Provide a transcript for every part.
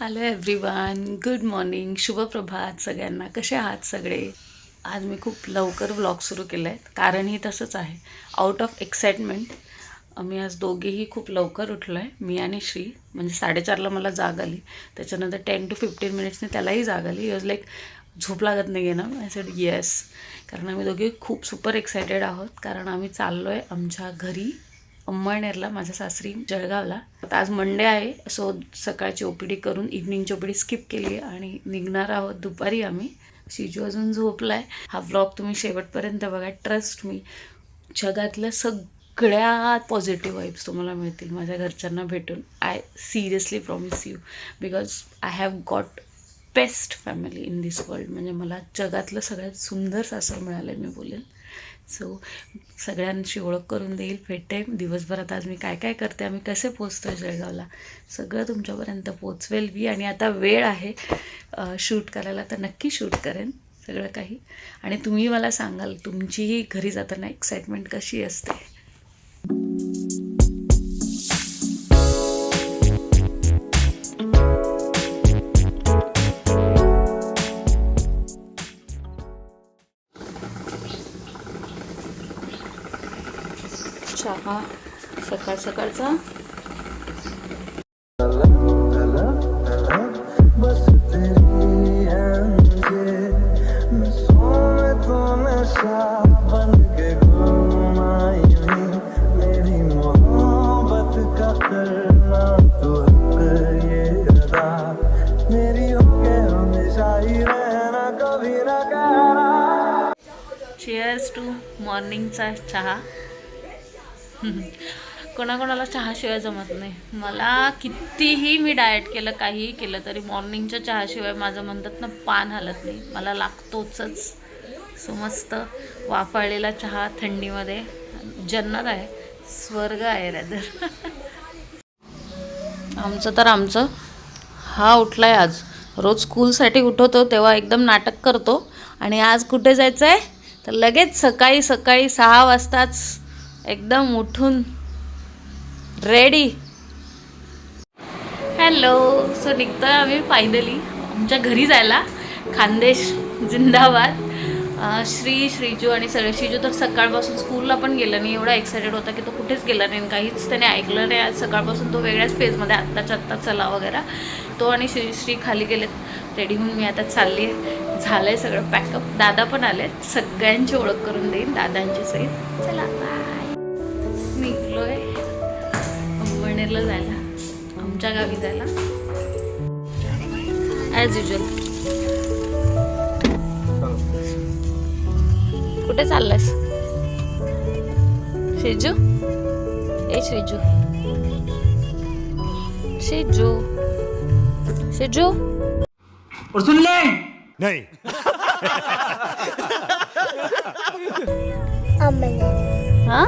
Hello everyone good morning शुभप्रभात सगळ्यांना. कसे आहात सगळे? आज मी खूप लवकर व्लॉग सुरू केला आहे कारणही तसंच आहे. आउट ऑफ एक्साइटमेंट आम्ही आज दोघेही खूप लवकर उठलो आहे मी आणि श्री. म्हणजे साडेचारला मला जाग आली. त्याच्यानंतर टेन टू फिफ्टीन मिनिट्सने त्यालाही जाग आली. वॉज लाईक झोप लागत नाही आहे ना? आय सेड येस कारण आम्ही दोघे खूप सुपर एक्सायटेड आहोत. कारण आम्ही चाललो आहे आमच्या घरी. अंमळनेरला माझ्या सासरी जळगावला. आता आज मंडे आहे सो सकाळची ओ पी डी करून इव्हनिंगची ओपीडी स्किप केली आणि निघणार आहोत दुपारी आम्ही. शिजू अजून झोपलाय. हा व्लॉग तुम्ही शेवटपर्यंत बघा. ट्रस्ट मी जगातल्या सगळ्यात पॉझिटिव्ह वाईब्स तुम्हाला मिळतील माझ्या घरच्यांना भेटून. I seriously promise you because I have got best family in this world म्हणजे मला जगातलं सगळ्यात सुंदर सासर मिळालं आहे मी बोलेन. सो सगळ्यांशी ओळख करून देईल. भेटेल दिवसभरात आज मी काय काय करते आम्ही कसे पोचतो जळगावला सगळं तुमच्यापर्यंत पोचवेल मी. आणि आता वेळ आहे शूट करायला तर नक्की शूट करेन सगळं काही. आणि तुम्ही मला सांगाल तुमचीही घरी जाताना एक्साइटमेंट कशी असते? ना कहना चेअर्स टू मॉर्निंगचा चहा. कोणाकोणाला चहाशिवाय जमत नाही. मला कितीही मी डाएट केलं काहीही केलं तरी मॉर्निंगच्या चहाशिवाय माझं म्हणतात ना पान हलत नाही. मला लागतोचच सो मस्त वाफाळलेला चहा थंडीमध्ये. जन्नत आहे. स्वर्ग आहे रॅदर आमचं तर आमचं. हा उठलाय आज. रोज स्कूलसाठी उठवतो तेव्हा एकदम नाटक करतो. आणि आज कुठे जायचं आहे तर लगेच सकाळी सकाळी सहा वाजताच एकदम उठून रेडी हॅलो सो निघतोय आम्ही फायनली आमच्या घरी जायला. खानदेश जिंदाबाद. श्री श्रीजू आणि सगळे. श्रीजू तर सकाळपासून स्कूलला पण गेला नाही. एवढा एक्सायटेड होता की तो कुठेच गेला नाही. काहीच त्याने ऐकलं नाही. आज सकाळपासून तो वेगळ्याच फेजमध्ये आत्ताच्या आत्ता चला वगैरे. तो आणि श्री श्री खाली गेलेत. रेडी होऊन मी आता चालली आहे. झालं आहे सगळं पॅकअप दादा पण आले सगळ्यांची ओळख करून देईन. दादांची सहित. चला अंबळनेरला जायला. आमच्या गावी जायला. ॲज युजल कुठे चाललायस? शेजू ए शेजू शेजू शेजू और सुन ले। नहीं। हा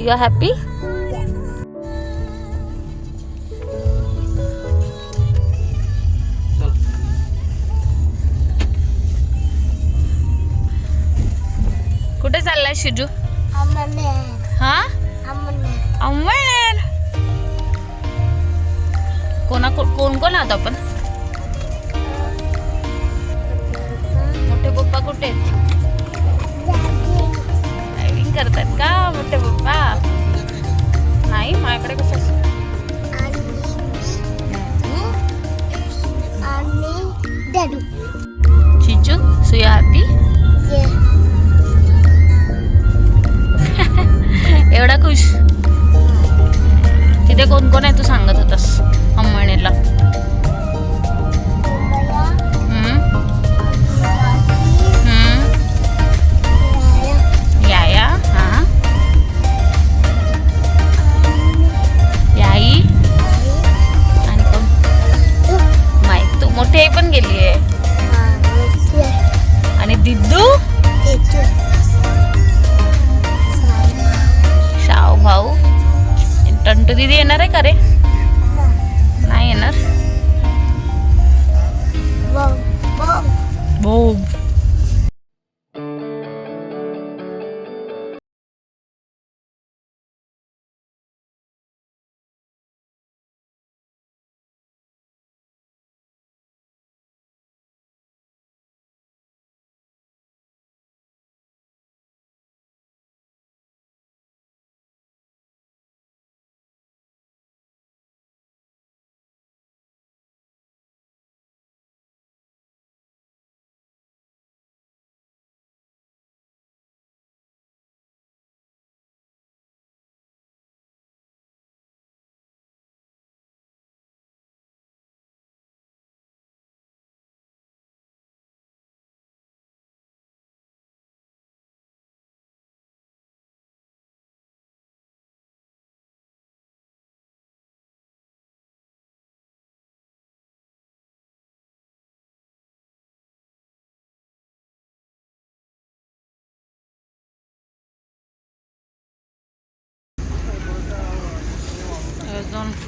यू आर हॅपी शिजू हा अंमळनेर कोणा कोण कोण आहात आपण मोठे पप्पा कुठे? ड्रायव्हिंग करतात का मोठे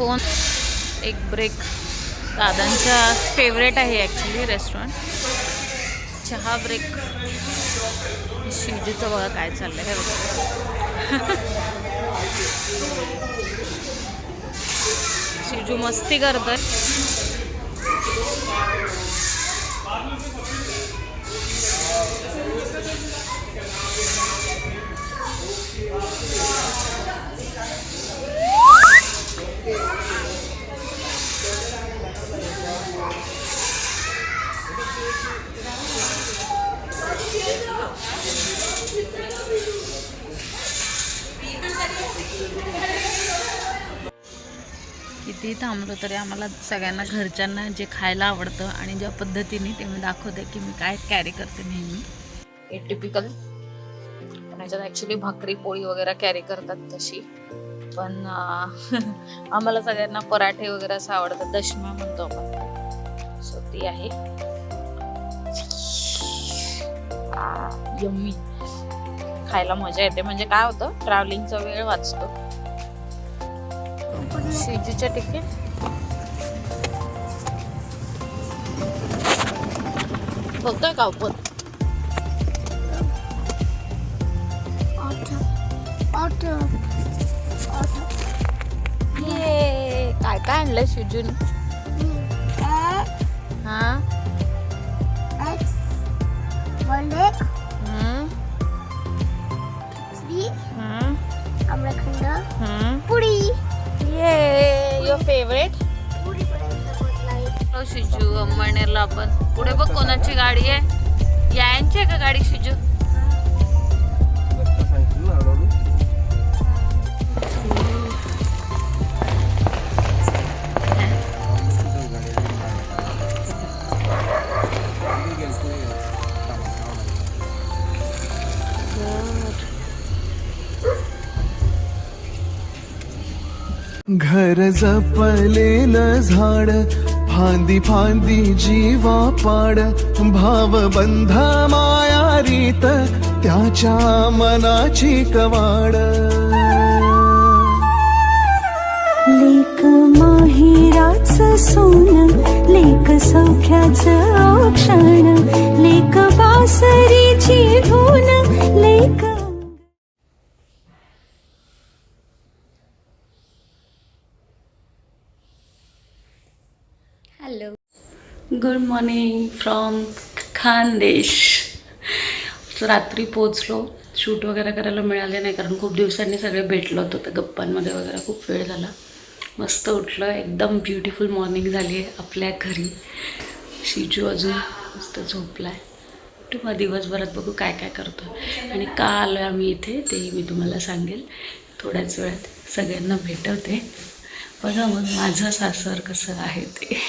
फोन एक ब्रेक दादांच्या फेवरेट आहे ॲक्च्युली रेस्टॉरंट चहा ब्रेक शिवजीचं बघा काय चाललं हे बघा. शिवजू मस्ती करतोय. किती थांबलो तरी आम्हाला सगळ्यांना घरच्यांना जे खायला आवडतं आणि ज्या पद्धतीने ते मी दाखवते की मी काय कॅरी करते नेहमी. हे टिपिकल पण ह्याच्यात ॲक्च्युली भाकरी पोळी वगैरे कॅरी करतात तशी. पण आम्हाला सगळ्यांना पराठे वगैरे असं आवडतं दशमा म्हणतो आपण. सो ती आहे. यम्मी. खायला मजा येते. म्हणजे काय होतं? ट्रॅव्हलिंगचा वेळ वाचतो. शिजूच्या तिकीट बघतोय का आपण? आणलंय शिजून. हा? हम्म, पुडी ये युअर फेवरेट शिजू अंबळनेरला आपण पुढे बघ कोणाची गाडी आहे. यांची आहे का गाडी शिजू? घर जपलेलं झाड फांदी फांदी जीवा पाड भाव बंध माया रीत त्याच्या मनाची कवाड. लेक माहिराच सोन लेख सौख्याचं गुड मॉर्निंग फ्रॉम खानदेश रात्री पोचलो शूट वगैरे करायला मिळाले नाही कारण खूप दिवसांनी सगळे भेटलो होतो. त्या गप्पांमध्ये वगैरे खूप वेळ झाला. मस्त उठलं. एकदम ब्युटिफुल मॉर्निंग झाली आहे आपल्या घरी. शिजू अजून मस्त झोपला आहे मग दिवसभरात बघू काय काय करतो आणि का आलो आहे आम्ही इथे तेही मी तुम्हाला सांगेल. थोड्याच वेळात सगळ्यांना भेटवते. बघा मग माझं सासर कसं आहे ते.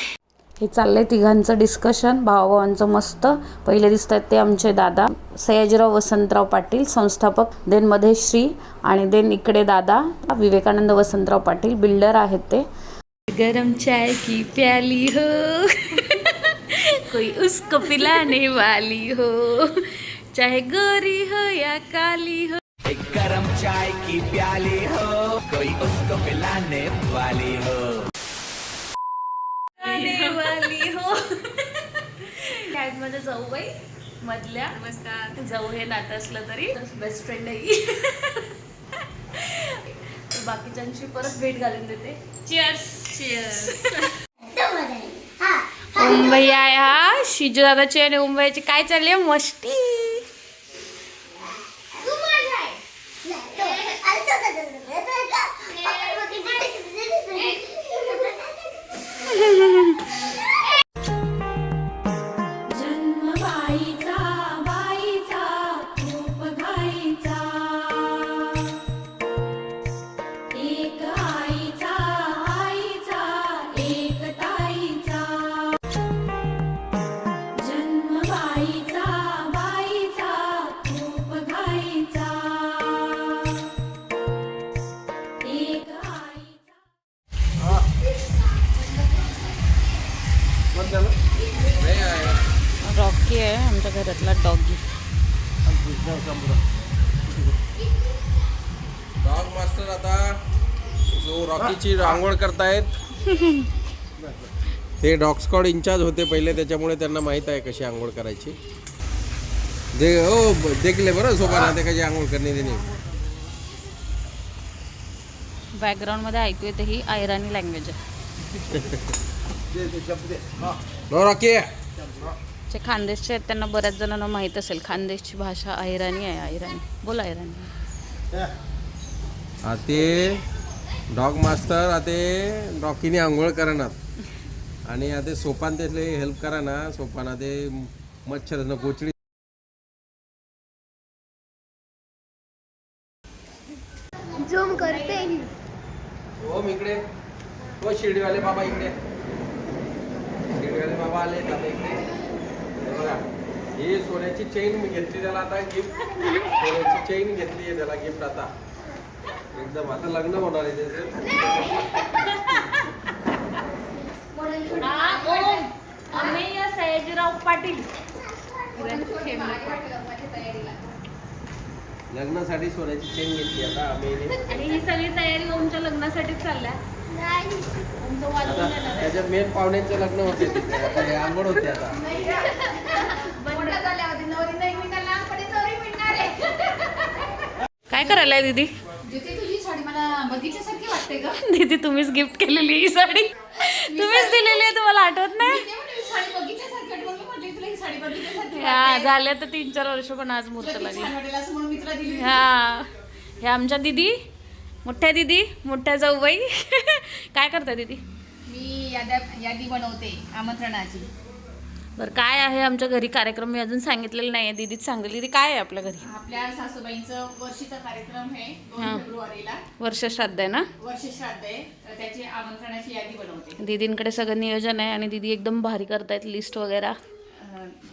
हे चाललंय तिघांचं डिस्कशन भावाभावांचं मस्त. पहिले दिसत आहेत ते आमचे दादा. सयाजीराव वसंतराव पाटील संस्थापक देन मध्ये श्री आणि देन इकडे दादा. विवेकानंद वसंतराव पाटील बिल्डर आहेत ते. गरम चाय की प्याली हो? कोई उसको पिलाने वाली हो? चाहे गोरी हो या काली हो? एक गरम चाय की प्याली हो? कोई उसको पिलाने वाली हो पिलाने वाली हो मध्ये जाऊ बाई. मधल्या. नमस्कार. जाऊ हे नातं असलं तरी. बेस्ट फ्रेंड आहे. बाकीच्यांशी परत भेट घालून देते. चिअर्स चिअर्स मुंबई आहे हा. शिजू दादाची आणि मुंबईची काय चालली मस्ती. रॉकी आहे. आमच्या घरातला डॉगी डॉग मास्टर आता तो रॉकीची आंघोळ करतायत ते डॉग स्कॉड इंचार्ज होते पहिले त्याच्यामुळे त्यांना माहीत आहे कशी आंघोळ करायची. दे हो देखले बरं सोबत ते कशी आंघोळ करणे देणे. बॅकग्राऊंडमध्ये ऐकू येते ही आयराणी लँग्वेज आहे. नो रॉकी जे खानदेशचे आहेत त्यांना बऱ्याच जणांना माहीत असेल. खानदेशची भाषा अहिराणी आहे अहिराणी बोल अहिराणी हा ते डॉग मास्टर आता रॉकीने आंघोळ करणार. आणि आता सोपान त्यातले हेल्प करा ना सोपान ते मच्छर न कोचडी झूम करते. हो मी इकडे. हो शिर्डीवाले बाबा इकडे शिर्डीवाले बाबा आले आता इकडे हे बघा ही सोन्याची चेन मी घेतली त्याला आता गिफ्ट चेन घेतली आहे त्याला गिफ्ट आता. एकदम आता लग्न होणार आहे त्याचं. सयाजीराव पाटील. लग्नासाठी सोन्याची चेन घेतली आता आम्ही आणि ही सगळी तयारी ओमच्या लग्नासाठीच चालल्या. आता त्याच्यात मेन पाहुण्यांचे लग्न होते तिथे. आता आंघोळ होते आता. काय करायला दीदी? तुझी साडी मला बघितल्यासारखी वाटते ग. दीदी तुम्हीच गिफ्ट केलेली ही साडी. तुम्हीच दिलेली आहे तुम्हाला आठवत नाही? ही तर तीन चार वर्ष पण आज मुहूर्त लागली. हा. हे आमच्या दिदी मोठ्या दिदी मोठ्या जाऊबाई काय करता दिदी? मी यादी बनवते आमंत्रणाची. बरं काय आहे आमच्या घरी कार्यक्रम? मी अजून सांगितलेलं नाही आहे दिदीच सांगेल. दिदी काय आहे आपल्या घरी? आपल्या सासूबाईंचं वर्षीचा कार्यक्रम आहे हा. दोन फेब्रुवारीला. वर्ष श्राद्ध आहे ना? वर्ष श्राद्ध आहे. तर त्याची आमंत्रणाची यादी बनवते. दीदींकडे सगळं नियोजन आहे आणि दीदी एकदम भारी करतायत लिस्ट वगैरे.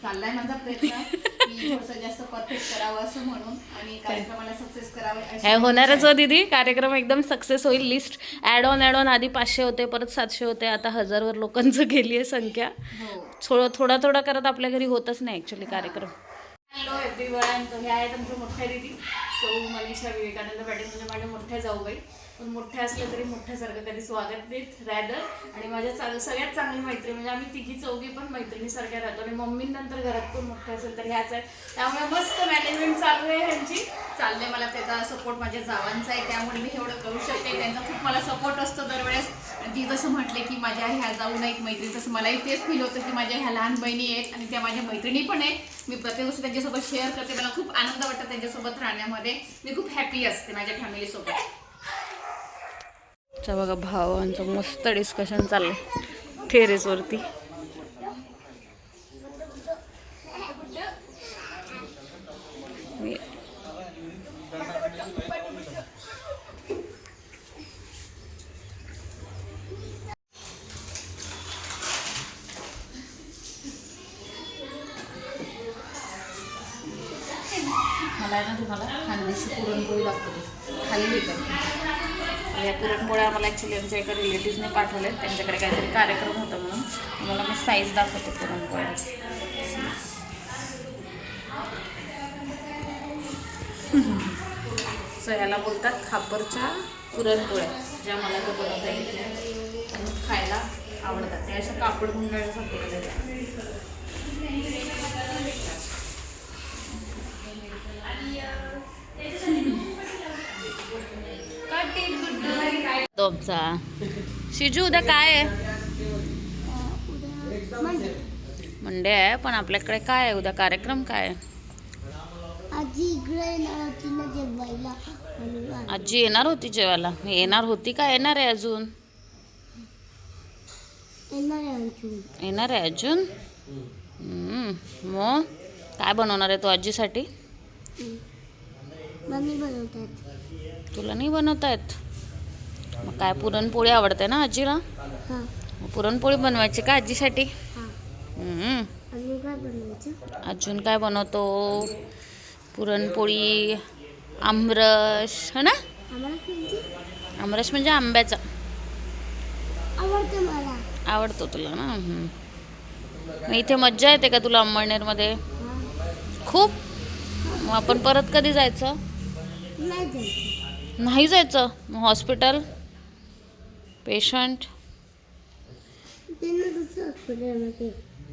चाललाय माझा प्रयत्न. जास्त परफेक्ट करावं असं म्हणून आणि कार्यक्रमाला सक्सेस करावे अशी हे होणारच हो दीदी. कार्यक्रम एकदम सक्सेस होईल. List add on add on आधी पाचशे होते परत सातशे होते. आता हजारवर लोकांचं गेली आहे संख्या. हो. थोडं थोडा थोडा करत आपल्या घरी होतच नाही ॲक्च्युली कार्यक्रम. हॅलो एव्हरीवन हे आहेत आमच्या मोठ्या दिदी. सौ मनीषा विवेकानंद पाटील म्हणजे माझ्या मोठ्या जाऊबाई. पण मोठ्या असलं तरी मोठ्यासारखं कधी स्वागत देत रॅदर आणि माझ्या चांग सगळ्यात चांगली मैत्री म्हणजे आम्ही तिघी चौघी पण मैत्रिणीसारख्या राहतो. आणि मम्मीनंतर घरात पण मोठ्या असेल तर ह्याच आहे त्यामुळे मस्त मॅनेजमेंट चालू आहे ह्यांची. चाललंय मला त्याचा सपोर्ट माझ्या जावांचा आहे. त्यामुळे मी एवढं करू शकते. त्यांचा खूप मला सपोर्ट असतो दरवेळेस. आणि ती जसं म्हटले की माझ्या ह्या जाऊन एक मैत्रिणी तसं मलाही तेच फील होतं की माझ्या ह्या लहान बहिणी आहेत आणि त्या माझ्या मैत्रिणी पण आहेत. मी प्रत्येक गोष्ट त्यांच्यासोबत शेअर करते. मला खूप आनंद वाटतो त्यांच्यासोबत राहण्यामध्ये. मी खूप हॅपी असते माझ्या फॅमिलीसोबत चा बघा भावांचं मस्त डिस्कशन चाललंय. टेरेसवरती मला आहे ना तुम्हाला खानदेशी पुरणपोळी दाखवते. खाली येतात या पुरणपोळ्या आम्हाला ॲक्च्युली आमच्या एका रिलेटिव्हने पाठवल्या त्यांच्याकडे काहीतरी कार्यक्रम होता म्हणून. तुम्हाला मी साईज दाखवते पुरणपोळ्याची. सो ह्याला बोलतात खापरच्या पुरणपोळ्या ज्या मला तर बनवता येते आणि खायला आवडतात. ते अशा कापड गुंडाळ्यासारख्या केलेल्या. तुमचा शिजू उद्या काय आहे? मंडे आहे पण आपल्याकडे काय आहे? उद्या कार्यक्रम काय आहे? आजी येणार होती जेवायला येणार होती जेवायला? मी येणार होती का? येणार आहे अजून. येणार आहे अजून. मग काय बनवणार आहे तू आजीसाठी? मम्मी बनवतात. तुला नाही बनवता येत? मग काय पुरणपोळी आवडते ना आजीला? हां. पुरणपोळी बनवायची का आजीसाठी? हां. अजून काय बनवायचं? अजून काय बनवतो? पुरणपोळी आमरस हो ना? आम्हाला म्हणजे? आमरस म्हणजे आंब्याचा. आवडतं मला. आवडतो तुला ना? इथे मज्जा येते का तुला अंमळनेरमध्ये हां. खूप? मग आपण परत कधी जायचं? नाही जायचं. नाही जायचं. मग हॉस्पिटल पेशंट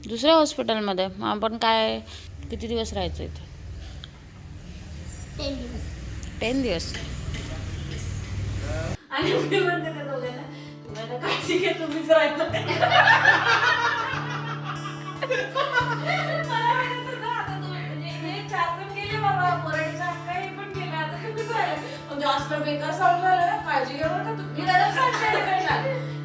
दुसऱ्या हॉस्पिटलमध्ये. मग आपण काय किती दिवस राहायचं इथे? टेन दिवस. टेन दिवस आणि मी म्हणते त्या दोघांना तुम्ही आता काळजी घ्या तुम्हीच राहिलं मला वाटत होतं, आता दोन- म्हणजे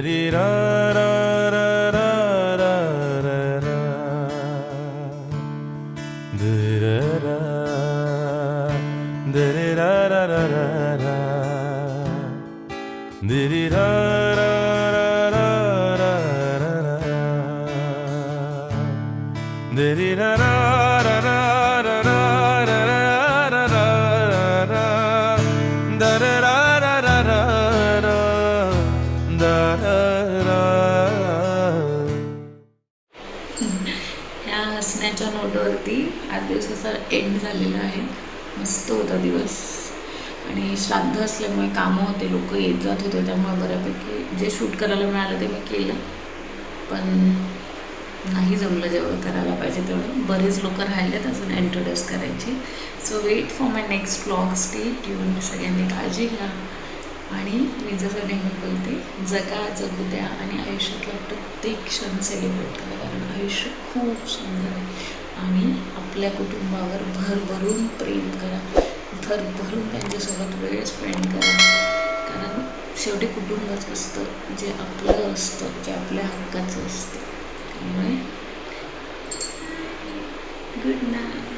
हे चार पण गेले बाबा पोरांच्या हक्का तर एंड झालेला आहे. मस्त होता दिवस. आणि श्राद्ध असल्यामुळे कामं होते लोक येत जात होते त्यामुळे बऱ्यापैकी जे शूट करायला मिळालं ते मी केलं. पण नाही जमलं जेवढं करायला पाहिजे तेवढं. बरेच लोक राहिलेत अजून इंट्रोड्यूस करायची. So wait for my next blog stay tune सगळ्यांनी काळजी घ्या. आणि मी जसं नेहमी बोलते जगा जगू द्या. आणि आयुष्यातला प्रत्येक क्षण सेलिब्रेट करा. कारण आयुष्य खूप सुंदर आहे. आणि आपल्या कुटुंबावर भरभरून प्रेम करा. भरभरून त्यांच्यासोबत वेळ स्पेंड करा. कारण शेवटी कुटुंबच असतं जे आपलं असतं जे आपल्या हक्काचं असतं. त्यामुळे गुड नाईट